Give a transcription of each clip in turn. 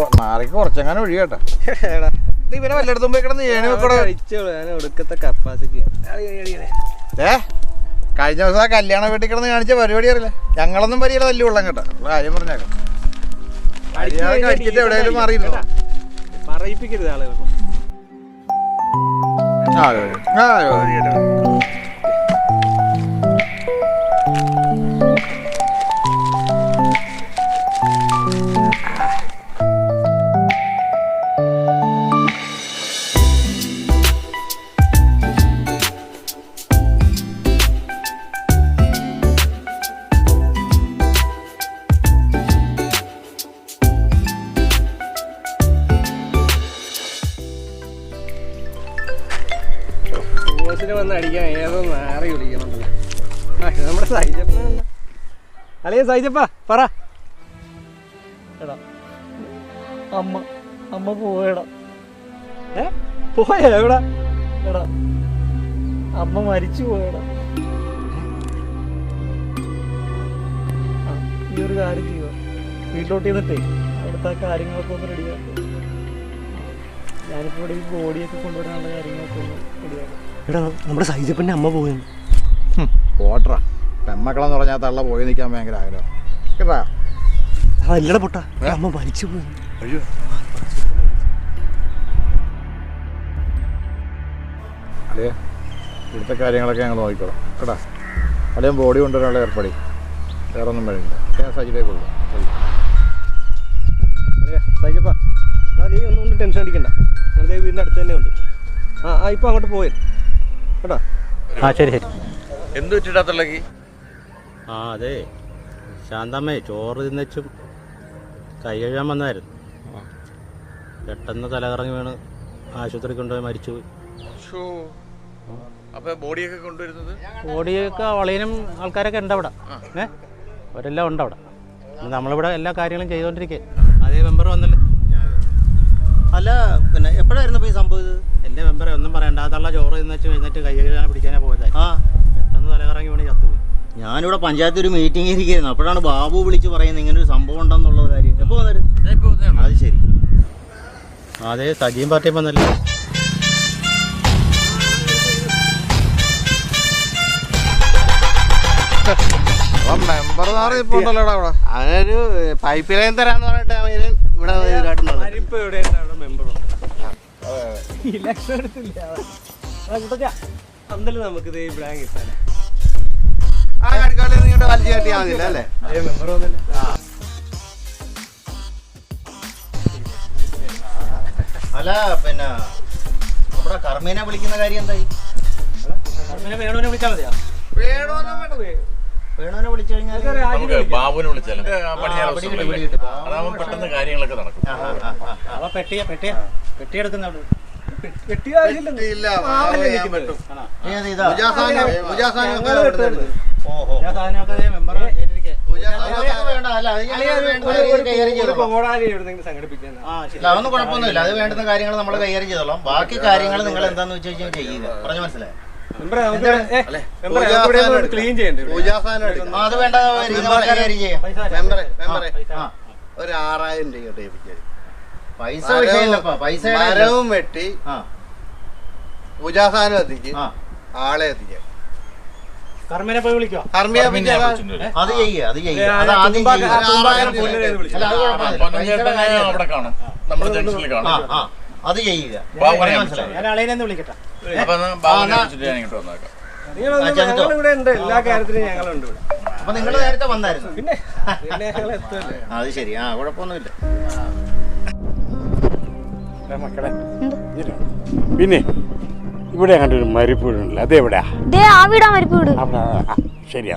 ഈ കൊ- നാളേക്ക് കുറച്ചെങ്ങാനും ഒഴി കേട്ടാ എടാ. നീ പിന്നെ വല്ലയിടത്തും പോയി കിടന്ന് ഏണി വെക്കട ഒടുക്കത്തെ കപ്പാസിറ്റി ഏ കഴിഞ്ഞ ദിവസം ആ കല്യാണ വീട്ടിൽ കിടന്ന് കാണിച്ച പരിപാടി അറിയില്ല. ഞങ്ങളൊന്നും പരിചയം തല്ലി കൊള്ളാം കേട്ടോ. കാര്യം പറഞ്ഞേക്കാം. അടിച്ചിട്ട് എവിടെയെങ്കിലും മാറിയിരുന്നോ? പറയിപ്പിക്കരുത് ആളുകൾ ആ, ആ. വന്ന് അടിക്കാൻ ഏതോ നാറി വിളിക്കണം ആ നമ്മുടെ സൈജപ്പ അല്ലേ സൈജപ്പ പറ. എടാ അമ്മ അമ്മ പോയടാ. ഏ പോയ എവിടെ? എടാ അമ്മ മരിച്ചു പോയടാ. ഈ ഒരു കാര്യം ചെയ്യുക വീട്ടിലോട്ട് ചെന്നിട്ടേ അവിടുത്തെ കാര്യങ്ങളൊക്കെ ഒന്ന് റെഡിയാക്കുക ഞാനിപ്പോൾ ഇവിടെ ഈ ബോഡിയൊക്കെ കൊണ്ടുവരാനുള്ള കാര്യങ്ങളൊക്കെ ഒന്ന് റെഡിയാക്കാം എടാ നമ്മുടെ സൈജപ്പന്റെ അമ്മ പോയെന്ന് പോട്ടറാ പെമ്മക്കളെന്ന് പറഞ്ഞാൽ തള്ള പോയി നിൽക്കാൻ ഭയങ്കര ആഗ്രഹം. കേട്ടാ? അതല്ലടാ പൊട്ട. അമ്മ മരിച്ചു പോയി. അയ്യോ. അല്ലേ ഇവിടുത്തെ കാര്യങ്ങളൊക്കെ ഞങ്ങൾ നോക്കിക്കോളാം. കേട്ടാ? അല്ലെങ്കിൽ ബോഡി കൊണ്ടുവരാനുള്ള ഏർപ്പാടി. വേറെ ഒന്നും വഴിയില്ല. ഞാൻ സജിലേക്കുള്ളൂ സൈജപ്പ ആ നീ ഒന്നും കൊണ്ട് ടെൻഷൻ അടിക്കണ്ട. ഞങ്ങളുടെ വീടിന്റെ അടുത്ത് തന്നെ ഉണ്ട്. ആ ആ ഇപ്പൊ അങ്ങോട്ട് പോയി. കേട്ടോ ആ ശരി ശരി. എന്ത് ആ അതെ. ശാന്തമ്മേ ചോറ് തിന്നച്ചും കൈ കഴുകാൻ വന്നായിരുന്നു. പെട്ടെന്ന് തലകറങ്ങി വീണ് ആശുപത്രി കൊണ്ടുപോയി മരിച്ചുപോയി. അപ്പൊ ബോഡിയൊക്കെ കൊണ്ടുവരുന്നത്? ബോഡിയൊക്കെ വളയനും ആൾക്കാരൊക്കെ ഉണ്ട് അവിടെ. ഏ? അവരെല്ലാം ഉണ്ട് അവിടെ. നമ്മളിവിടെ എല്ലാ കാര്യങ്ങളും ചെയ്തുകൊണ്ടിരിക്കുക അതേ മെമ്പർ വന്നല്ലേ. അല്ല പിന്നെ എപ്പോഴായിരുന്നു ഈ സംഭവം ഇത്? എന്റെ മെമ്പറെ ഒന്നും പറയണ്ട. അതുള്ള ചോറ് തിന്നച്ച് കഴിഞ്ഞിട്ട് കൈ കഴുകാൻ പിടിക്കാനാ പോയതായി. ആ. പെട്ടെന്ന് തലകറങ്ങി വീണ് ചത്തുപോയി. ഞാനിവിടെ പഞ്ചായത്ത് ഒരു മീറ്റിംഗ് ഇരിക്കുന്നു. അപ്പോഴാണ് ബാബു വിളിച്ച് പറയുന്നത് ഇങ്ങനെ ഒരു സംഭവം ഉണ്ടെന്നുള്ള കാര്യം. എപ്പോൾ വന്നേരും അത് ശരി. അതെ സജീം പാർട്ടി വന്നല്ലേ? മെമ്പർ അവിടെ? അവനൊരു പൈപ്പ് ലൈൻ തരാന്ന് പറഞ്ഞിട്ട് ഇവിടെ ആരിപ്പോ എവിടെയുണ്ട് അവിടെ മെമ്പർ ഇലക്ഷൻ എടുത്തില്ല. അന്നല്ലേ നമുക്ക് ഇത് ഇവിടെ കിട്ടാനേ ആ കടിക്കാളിൽ നിങ്ങളുടെ വലിച്ചു കെട്ടിയാൽ മതിയല്ലോ അല്ലേ? അതേ മെമ്പർ വന്നില്ല. അല്ല പിന്നെ നമ്മുടെ കർമ്മീനെ വിളിക്കുന്ന കാര്യം എന്തായി? വേണുവിനെ വിളിച്ചാൽ മതിയോ? വിളിച്ചു കഴിഞ്ഞാൽ നമുക്ക് ബാബുവിനെ വിളിച്ചാലും. അതാവുമ്പോൾ പെട്ടെന്ന് കാര്യങ്ങളൊക്കെ നടക്കും. അവ പെട്ടിയ പെട്ടിയ പെട്ടി ആവശ്യമില്ല ഓഹോ. അതൊന്നും കുഴപ്പമൊന്നുമില്ല. അത് വേണ്ടുന്ന കാര്യങ്ങൾ നമ്മൾ കൈകാര്യം ചെയ്തോളാം. ബാക്കി കാര്യങ്ങൾ നിങ്ങൾ എന്താന്ന് വെച്ച് കഴിഞ്ഞാൽ ചെയ്യുക. പറഞ്ഞു മനസ്സിലായി? ക്ലീൻ ചെയ്യണ്ടേ അത് വേണ്ട ചെയ്യാം ഒരു ആറായിരം രൂപ പൈസ പൈസ മരവും വെട്ടി ആ. പൂജാസാനം എത്തിക്ക്. ആളെ എത്തിക്കാം. കർമ്മനെ പോയി വിളിക്കോ? കർമ്മിയെ അത് ചെയ്യുക അത് പൈസയുടെ അവിടെ കാണും. നമ്മുടെ ജംഗ്ഷനിൽ ആ കാണും. ആ. അത് ചെയ്യുക. അപ്പൊ നിങ്ങൾ നേരത്തെ വന്നായിരുന്നു. പിന്നെ പിന്നെ ഞങ്ങൾ എത്തുമല്ലേ അത് ശരി. ആ കുഴപ്പമൊന്നുമില്ല. മക്കളെ. പിന്നെ ഇവിടെ അങ്ങോട്ട് ഒരു മരിപ്പ് വീടുണ്ടല്ലോ അതെവിടെയാ ദേ ആ വീടാ മരിപ്പ് ആ, ശരിയാ.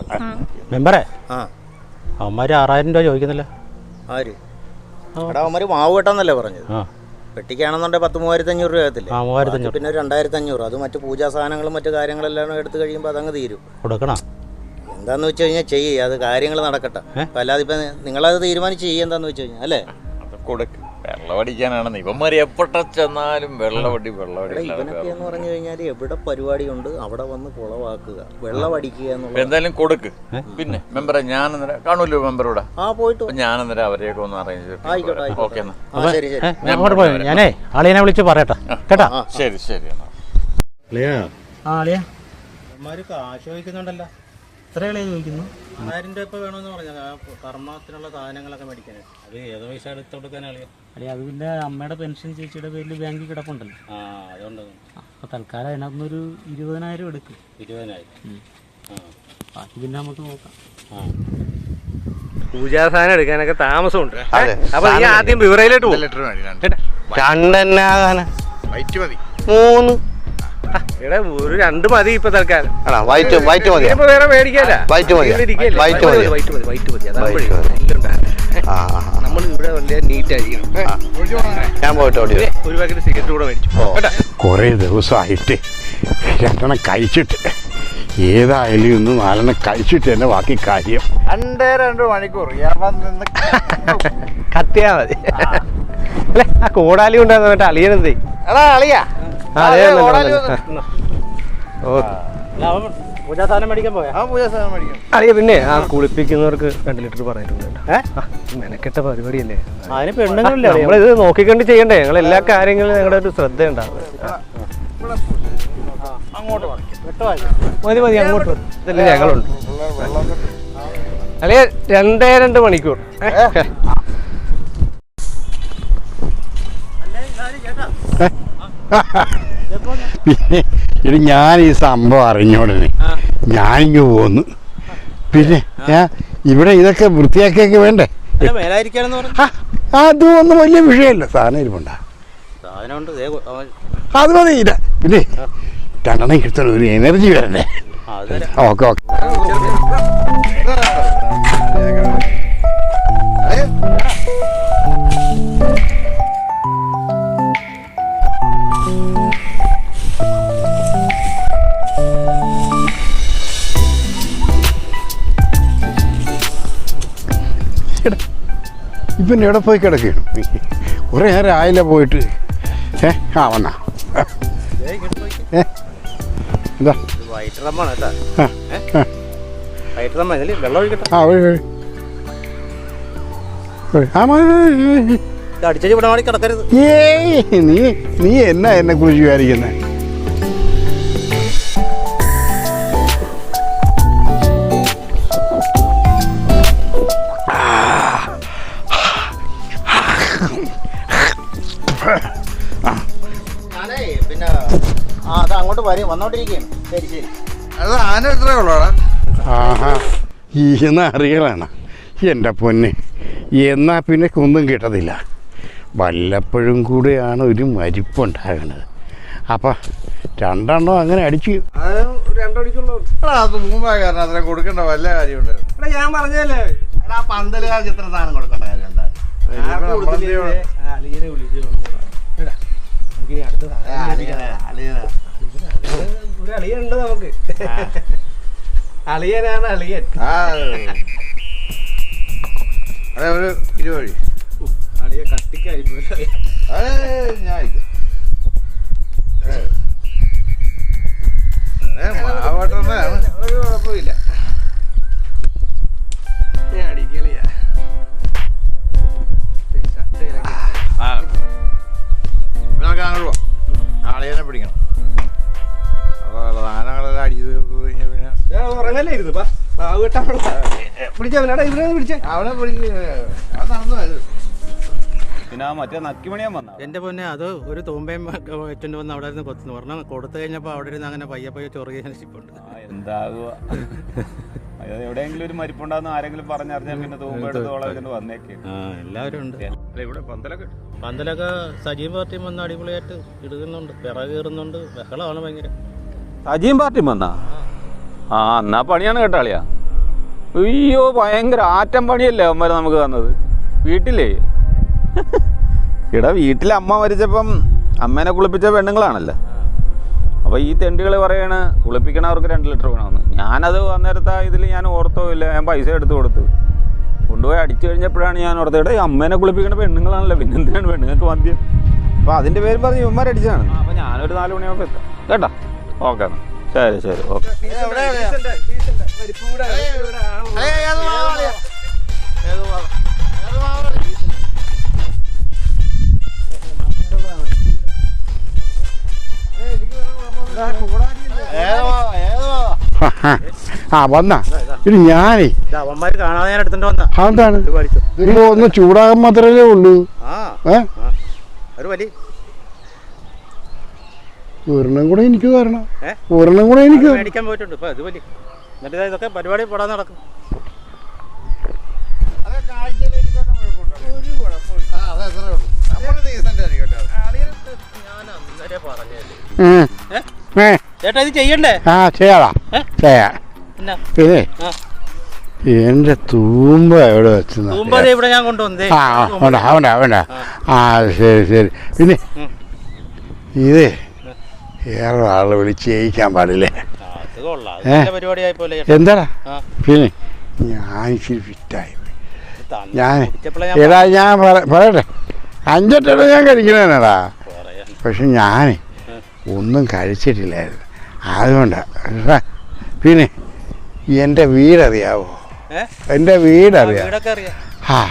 മെമ്പറെ ആ. അവന്മാര് ആറായിരം രൂപ ചോദിക്കുന്നില്ല? ആര്? അവന്മാര് മാവ് കെട്ടാന്നല്ലേ പറഞ്ഞത്. ആ വെട്ടിക്കാണെന്നുണ്ടെങ്കിൽ പത്ത് മൂവായിരത്തി അഞ്ഞൂറ് രൂപ ആകത്തില്ല? ആ മൂവായിരത്തി ബാക്കി പിന്നെ ഒരു രണ്ടായിരത്തി അഞ്ഞൂറ് അത് മറ്റു പൂജാ സാധനങ്ങളും മറ്റു കാര്യങ്ങളെല്ലാം എടുത്തു കഴിയുമ്പോൾ അതങ്ങ് തീരും. കൊടുക്കണം? എന്താന്ന് വെച്ച് കഴിഞ്ഞാൽ ചെയ്യേ. അത് കാര്യങ്ങൾ നടക്കട്ടെ. അല്ലാതെ ഇപ്പം നിങ്ങളത് തീരുമാനിച്ച് ചെയ്യുക എന്താന്ന് വെച്ച് കഴിഞ്ഞാൽ അല്ലേ? അത് കൊടുക്ക് വെള്ളമടിക്കാനാണെന്ന് ഇവന്മാർ എപ്പോഴ ചെന്നാലും വെള്ളമടി വെള്ളമടി ഇവനൊക്കെ എന്ന് പറഞ്ഞു കഴിഞ്ഞാൽ എവിടെ പരിപാടിയുണ്ട് അവിടെ വന്ന് കുളവാക്കുക. വെള്ളമടിക്കുക എന്നുള്ളത് എന്തായാലും കൊടുക്ക്. പിന്നെ മെമ്പറെ ഞാൻ അന്നേരം കാണുമല്ലോ മെമ്പർ ആ പോയിട്ട് ഞാൻ അന്നേരം അവരെയൊക്കെ ഒന്ന് അറേഞ്ച് ആയിക്കോട്ടെ. ഓക്കെ എന്നാ. ആ ശരി ശരി. ഞാൻ അങ്ങോട്ട് പോയി. ഞാനേ ആളിനെ വിളിച്ച് പറയട്ടെ. കേട്ടാ? ആ ശരി ശരി എന്നാ. ആ അളിയാ അവന്മാര് കാശ് ചോദിക്കുന്നുണ്ടല്ലോ. എത്ര ചോദിക്കുന്നു? ആയിരം രൂപ ഇപ്പൊ വേണമെന്ന് പറഞ്ഞാൽ കർമ്മത്തിനുള്ള സാധനങ്ങളൊക്കെ മേടിക്കാൻ. അത് ഏത് പൈസ എടുത്ത് കൊടുക്കാൻ അളിയ അളിയ അത് പിന്നെ അമ്മയുടെ പെൻഷൻ ചേച്ചിയുടെ പേരിൽ ബാങ്കിൽ കിടപ്പുണ്ടല്ലോ. ആ അതുകൊണ്ട് അപ്പൊ തൽക്കാലം അതിനകത്തുനിന്നൊരു ഇരുപതിനായിരം എടുക്കും. ഇരുപതിനായിരം. ബാക്കി പിന്നെ നമുക്ക് നോക്കാം. പൂജാ സാധനം എടുക്കാനൊക്കെ താമസമുണ്ട്. അപ്പൊ നീ ആദ്യം വിവരയിലോട്ട് പോകും ലിറ്റർ മതി രണ്ട്. രണ്ടെന്നാകാന വൈറ്റ് മതി. മൂന്ന്. എടാ ഒരു രണ്ട് മതി ഇപ്പൊ തൽക്കാലം. വൈറ്റ് വൈറ്റ് മതി ഇനിയിപ്പോ വേറെ മേടിക്കാല? വൈറ്റ്? വൈറ്റ് മതിയോ? വൈറ്റ് മതി വൈറ്റ് മതി. വൈറ്റ് മതി. ആ ആ, ആ. നമ്മൾ ഇവിടെ വലിയ നീറ്റ് ആയിരിക്കണം. ഞാൻ പോയിട്ട് ഓടി വരാം. ഒരു പാക്കറ്റ് സിഗരറ്റ് കൂടെ മേടിച്ചു. കേട്ടാ? കുറേ ദിവസമായിട്ട് രണ്ടെണ്ണം കഴിച്ചിട്ട് ഏതായാലും ഇന്ന് നാലെണ്ണം കഴിച്ചിട്ട് തന്നെ ബാക്കി കാര്യം. രണ്ടേ രണ്ട് മണിക്കൂർ. നിന്ന് കത്തിയാ മതി. അല്ലെ ആ കോടാലി കൊണ്ടാന്ന് മറ്റേ അളിയനെന്തേ എടാ അളിയാ. അതെ. ഓ. മേടിക്കാൻ പോയാ? പിന്നെ ആ കുളിപ്പിക്കുന്നവർക്ക് രണ്ട് ലിറ്റർ പറഞ്ഞിട്ടുണ്ട് മെനക്കെട്ട പരിപാടിയല്ലേ? അതിന് പെണ്ണുങ്ങളില്ല നമ്മളിത് നോക്കിക്കണ്ട് ചെയ്യണ്ടേ? ഞങ്ങൾ എല്ലാ കാര്യങ്ങളും ഞങ്ങളുടെ ഒരു ശ്രദ്ധ ഉണ്ടാവും അങ്ങോട്ട് മതി മതി അങ്ങോട്ട്. ഇതല്ലേ ഞങ്ങളുണ്ട്. അളിയ രണ്ടേ രണ്ട് മണിക്കൂർ? പിന്നെ ഇത് ഞാൻ ഈ സംഭവം അറിഞ്ഞോടനെ ഞാനിങ്ങ് പോന്നു. പിന്നെ ഞാൻ ഇവിടെ ഇതൊക്കെ വൃത്തിയാക്കിയൊക്കെ വേണ്ടേ? അതും ഒന്നും വലിയ വിഷയമല്ല. സാധനം ഇരിപ്പുണ്ടാ. അത് മതി ഇല്ല പിന്നെ രണ്ടെണ്ണം കിട്ടുന്ന ഒരു എനർജി വരണ്ടേ. Okay okay. ഇപ്പം എവിടെ പോയി കിടക്കുകയാണ്? കുറേ നേരം ആയില്ല പോയിട്ട്. ഏ ആ വന്നാ. ഏ എന്താ വൈറ്റ് റമ്മാണ് കേട്ടാ. റമ്മ വെള്ളം ഒഴിക്കട്ടെ. ആ അടിച്ചു ഇവിടെ കിടക്കരുത്. ഏയ് നീ നീ എന്നാ എന്നെ കുറിച്ച് വിചാരിക്കുന്നത് അങ്ങോട്ട് വരും വന്നോണ്ടിരിക്കുകയാണ് ശരി ശരി. അത് ആന ഉള്ളൂടാ. ആഹാ അറിയലാണ്. എന്റെ പൊന്നെ എന്നാ പിന്നെ ഒന്നും കിട്ടത്തില്ല. വല്ലപ്പോഴും കൂടെയാണ് ഒരു മരിപ്പുണ്ടാകുന്നത് അപ്പം രണ്ടെണ്ണം അങ്ങനെ അടിച്ച്. അത് രണ്ടടിക്കുള്ളൂ. എടാ അത് മുമ്പേ കാരണം അത്രയും കൊടുക്കേണ്ട വല്ല കാര്യമുണ്ട്. എടാ ഞാൻ പറഞ്ഞല്ലേ എടാ പന്തലുകാർ ചിത്ര സാധനം കൊടുക്കണ്ട കാര്യം എന്താ? ഇതിപ്പോ അളിയനെ വിളിച്ച് എടാ നമുക്ക് അടുത്ത സാധനം ഒരു അളിയനുണ്ട് നമുക്ക്. അളിയനാണ് അളിയൻ. അതെ ഒരു ഇരുപത് അളിയ കട്ടിക്കായി പോയി. ഞാൻ മാവട്ടണ്ണയാണ്. ഒരു കുഴപ്പമില്ല. പിടിച്ചാ ഇവനെ പിടിച്ചേ അവനെ നടന്നു പിന്നെ മറ്റേ നക്കിമണിയാൻ വന്ന. എന്റെ പൊന്നെ അത് ഒരു തൂമ്പയും വെച്ചോണ്ട് വന്ന് അവിടെ ഇരുന്ന് കൊത്തുന്നു. പറഞ്ഞു കൊടുത്തു കഴിഞ്ഞപ്പോ അവിടെ ഇരുന്ന് അങ്ങനെ പയ്യ പയ്യെ നശിപ്പുണ്ട് എന്താകുക എവിടെയെങ്കിലും ഒരു മരിപ്പുണ്ടാകുന്ന ആരെങ്കിലും പറഞ്ഞറിഞ്ഞാൽ പിന്നെ തൂമ്പെടുത്തോളം വന്നേക്കെ വന്നേക്ക്. ആ എല്ലാവരും ഉണ്ട്. ഇവിടെ പന്തലൊക്കെ പന്തലൊക്കെ സജീവ പാർട്ടിയും വന്ന് അടിപൊളിയായിട്ട് ഇടുന്നുണ്ട്. വിറക് കയറുന്നുണ്ട് ബഹളമാണ് ഭയങ്കര. സജീവ് പാർട്ടി വന്നാ? ആ. എന്നാ പണിയാണ് കേട്ടാളിയാ അയ്യോ ഭയങ്കര ആറ്റം പണിയല്ലേ അമ്മ നമുക്ക് തന്നത്. വീട്ടിലേ? ഇട വീട്ടിലെ അമ്മ മരിച്ചപ്പം അമ്മേനെ കുളിപ്പിച്ച പെണ്ണുങ്ങളാണല്ലോ. അപ്പോൾ ഈ തെണ്ടികൾ പറയാണ് കുളിപ്പിക്കണവർക്ക് രണ്ട് ലിറ്റർ വേണമെന്ന്. ഞാനത് അന്നേരത്തെ ഇതിൽ ഞാൻ ഓർത്തോ ഇല്ല ഞാൻ പൈസ എടുത്തു കൊടുത്തു. കൊണ്ടുപോയി അടിച്ചു കഴിഞ്ഞപ്പോഴാണ് ഞാൻ ഓർത്തത് ഇവിടെ ഈ അമ്മേനെ കുളിപ്പിക്കണ പെണ്ണുങ്ങളാണല്ലോ പിന്നെ എന്തിനാണ് പെണ്ണുങ്ങൾക്ക് മദ്യം? അപ്പോൾ അതിന്റെ പേര് പറഞ്ഞ് ഇവന്മാരടിച്ചാണ് അപ്പോൾ ഞാനൊരു നാല് മണിയാകുമ്പോൾ എത്താം. കേട്ടോ? ഓക്കെ എന്നാൽ ശരി ശരി ഓക്കെ. ആ വന്നാ. ഇത് ഞാനേ. കാണാതെ അതെന്താണ്? ഇപ്പൊ ഒന്ന് ചൂടാകാൻ മാത്രമേ ഉള്ളൂ. ഏ? ഒരെണ്ണം കൂടെ എനിക്ക് തരണം? ഒരെണ്ണം കൂടെ എനിക്ക്. മേടിക്കാൻ പോയിട്ടുണ്ട്. ഇപ്പൊ ഇത് വലി എന്നിട്ട് ഇതൊക്കെ പരിപാടി പോടാൻ നടക്കും. ചേട്ടാ ഇത് ചെയ്യണ്ടേ? ആ ചെയ്യാടാ. ചെയ്യാം. ചെയ്യാ പിന്നെ. എന്റെ തൂമ്പ എവിടെ വെച്ച് തൂമ്പ ദേ ഇവിടെ ഞാൻ കൊണ്ടുവന്നേ ആ വേണ്ട വേണ്ട ആ. ശരി ശരി. പിന്നെ. ഇത് വേറെ ആളെ വിളിച്ച് ജയിക്കാൻ പാടില്ലേ? എന്താ എന്താടാ. പിന്നെ ഞാൻ ഇച്ചിരി ഫിറ്റായി. ഞാൻ ഏതാ ഞാൻ എടാ ഞാൻ പറ- പറയട്ടെ. അഞ്ചെട്ടെണ്ണ ഞാൻ കഴിക്കണേടാ പക്ഷെ ഞാൻ ഒന്നും കഴിച്ചിട്ടില്ലായിരുന്നു. അതുകൊണ്ടാ. പിന്നെ എന്റെ വീടറിയാവോ? എന്റെ വീടറിയാ ആ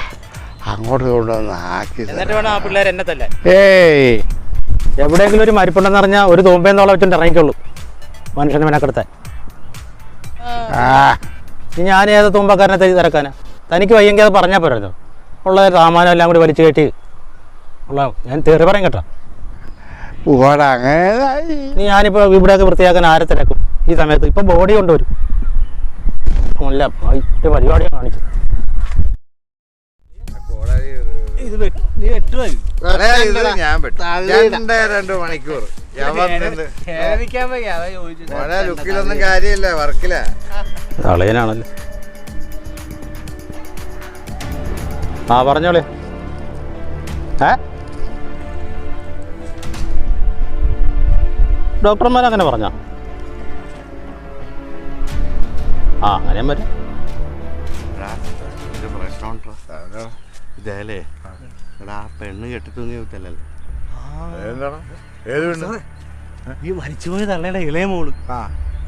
അങ്ങോട്ട് കൊണ്ടുവന്ന് ആക്കി ഏയ് എവിടെയെങ്കിലും ഒരു മരിപ്പുണ്ടെന്ന് പറഞ്ഞാൽ ഒരു തോമ്പേന്നോളം വെച്ചിട്ട് ഇറങ്ങിക്കുള്ളൂ മനുഷ്യനെ മെനക്കെടുത്താൻ. ഇനി ഞാൻ ഏത് തൂമ്പക്കാരനെ തെറ്റി തിരക്കാനാ? തനിക്ക് വയ്യെങ്കിൽ അത് പറഞ്ഞാൽ പോരായിരുന്നു ഉള്ള സാമാനം എല്ലാം കൂടി വലിച്ചു കയറ്റി. ഉള്ള ഞാൻ തെറി പറയും കേട്ടോ. നീ ഞാനിപ്പോൾ ഇവിടെയൊക്കെ വൃത്തിയാക്കാൻ ആരെ തിരക്കും? ഈ സമയത്ത് ഇപ്പം ബോഡി കൊണ്ടുവരും. അല്ല ഒരു പരിപാടിയാണ് കാണിച്ചത്. ഇത് വെട്ട്- നീ വെട്ടുമായി ഞാൻ പെട്ടു രണ്ട് രണ്ട് മണിക്കൂർ. ഞാൻ വന്നിട്ട് ഖേദിക്കാൻ വയ്യ അതാ ചോദിച്ചത്. മോനെ ലുക്കിലൊന്നും കാര്യമില്ല വർക്കില. അളയനാണല്ലോ ആ പറഞ്ഞോളെ. ഏ? ഡോക്ടർമാർ അങ്ങനെ പറഞ്ഞ? ആ അങ്ങനെ വരും പ്രശ്നമുണ്ടോ. ഇതേലേ എടാ ആ പെണ്ണ് കെട്ടി തൂങ്ങി വിട്ടല്ലേ എന്താണ് ഏത് പെണ്ണ്? ഈ മരിച്ചുപോയ തള്ളയുടെ ഇളയ മോൾ. ആ.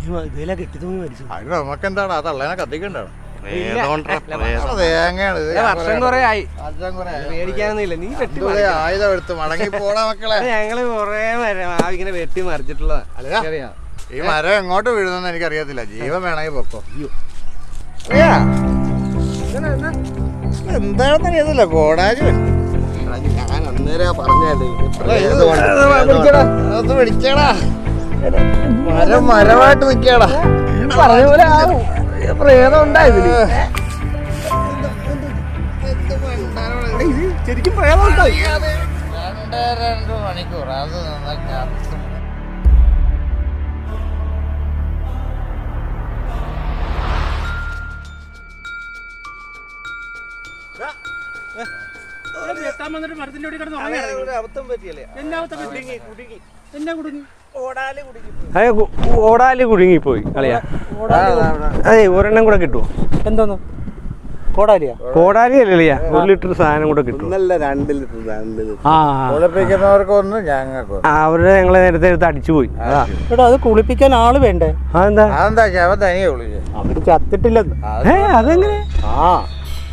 ഈ ഇതിലെ കെട്ടി തൂങ്ങി മരിച്ചു അതിന് നമുക്ക് എന്താണ് ആ തള്ളേനെ കത്തിക്കണ്ടാണ്. വർഷം കുറെ ആയി. പേടിക്കാനൊന്നുമില്ല. നീ വെട്ടി ആയുധം എടുത്ത് മടങ്ങി പോടാ മക്കളെ. ഞങ്ങൾ കൊറേ മരം ആ ഇങ്ങനെ വെട്ടി മറിച്ചിട്ടുള്ളതാ. ഈ മരം എങ്ങോട്ട് വീഴുന്നെന്ന് എനിക്കറിയത്തില്ല. ജീവൻ വേണമെങ്കിൽ പൊക്കോ. എന്താണെന്ന് അറിയത്തില്ല കോടാജി അന്നേരം പറഞ്ഞല്ലേ മരമായിട്ട് നിക്കടാ. പറഞ്ഞ പോലെ പ്രേതം ഉണ്ടായതിൽ ശരിക്കും പ്രേതം ഉണ്ടായി രണ്ട് രണ്ട് മണിക്കൂർ. അത് അബദ്ധം പറ്റിയല്ലേ? എന്നാ കുടുങ്ങി അതെ കു- ഓടാൽ കുടുങ്ങിപ്പോയി കളിയാ. അതെ ഒരെണ്ണം കൂടെ കിട്ടുമോ എന്തോന്നു? കോടാലിയാ? കോടാലി അല്ലല്ലയാ ഒരു ലിറ്റർ സാധനം കൂടെ കിട്ടും രണ്ട് ലിറ്റർ രണ്ട് ഞങ്ങൾക്കൊന്നും. അവർ ഞങ്ങളെ നേരത്തെ എടുത്ത് അടിച്ചു പോയി. അതാ എടാ അത് കുളിപ്പിക്കാൻ ആൾ വേണ്ടേ? അതെന്താ? അതെന്താ ശവം തനിയെ വിളിച്ചു അവർ ചത്തിട്ടില്ലെന്ന്. ഏ അതെങ്ങനെ? ആ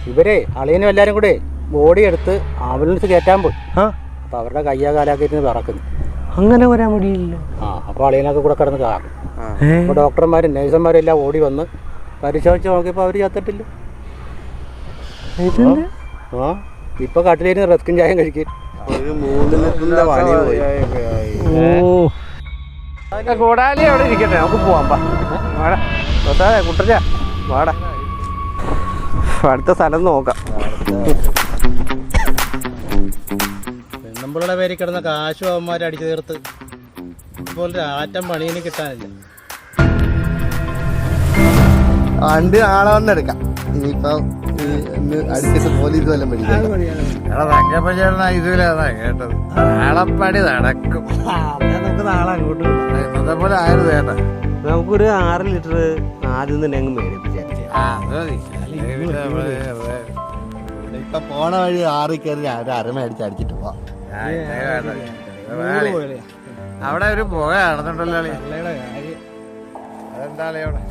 ഇവരെ അളിയനും എല്ലാരും കൂടെ. ബോഡി എടുത്ത് ആംബുലൻസ് കയറ്റാൻ പോയി. ആ. അപ്പൊ അവരുടെ കയ്യാ കാലാക്കി ഇരുന്ന് വിറക്കുന്നു. അങ്ങനെ വരാൻ വഴിയില്ല ആ അപ്പോൾ അളിയനൊക്കെ കൂടെ കിടന്ന് കാറും അപ്പൊ അപ്പോൾ ഡോക്ടർമാരും നേഴ്സന്മാരും എല്ലാം ഓടി വന്ന് പരിശോധിച്ച് നോക്കിയപ്പോൾ അവർ ചത്തിട്ടില്ല? ആ ഇപ്പൊ കട്ടിലിരുന്ന് റെസ്കിൻ ചായം കഴിക്കും. കോടാലി അവിടെ ഇരിക്കട്ടെ നമുക്ക് പോവാം പാടാ വാടാ. പാടാ വാടാ. അടുത്ത സ്ഥലം നോക്കാം. പെണ്ണുമ്പിളുടെ പേരിൽ കിടന്ന കാശും അവന്മാരെ അടിച്ചു തീർത്ത് ഇപ്പോൾ ആറ്റം പണിയിന് കിട്ടാനില്ല. വണ്ടി നാളെ വന്നെടുക്കാം ഇനിയിപ്പം അടുത്തിട്ട് പോലീസ് വല്ലതും പിടിക്കാം. എടാ തങ്കപ്പൻ ചേട്ടനാ ഇതിലാന്നാ കേട്ടത്. നാളെപ്പടി നടക്കും. നമുക്ക് നാളെ അങ്ങോട്ട് ഇന്നത്തെ പോലെ ആയിരുന്നു ചേട്ടാ നമുക്കൊരു ആറ് ലിറ്റർ ആദ്യം തന്നെ അങ്ങ് മേടിപ്പിച്ചു ഇപ്പൊ പോണ വഴി ആറി കയറി ഒരു അരമ അടിച്ച് അടിച്ചിട്ട് പോവാം. അവിടെ ഒരു പുക നടന്നിട്ടുണ്ടല്ലോ അവിടെ?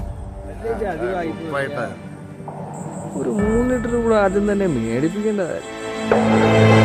ഒരു മൂന്ന് ലിറ്റർ കൂടെ ആദ്യം തന്നെ മേടിപ്പിക്കേണ്ടതായിരുന്നു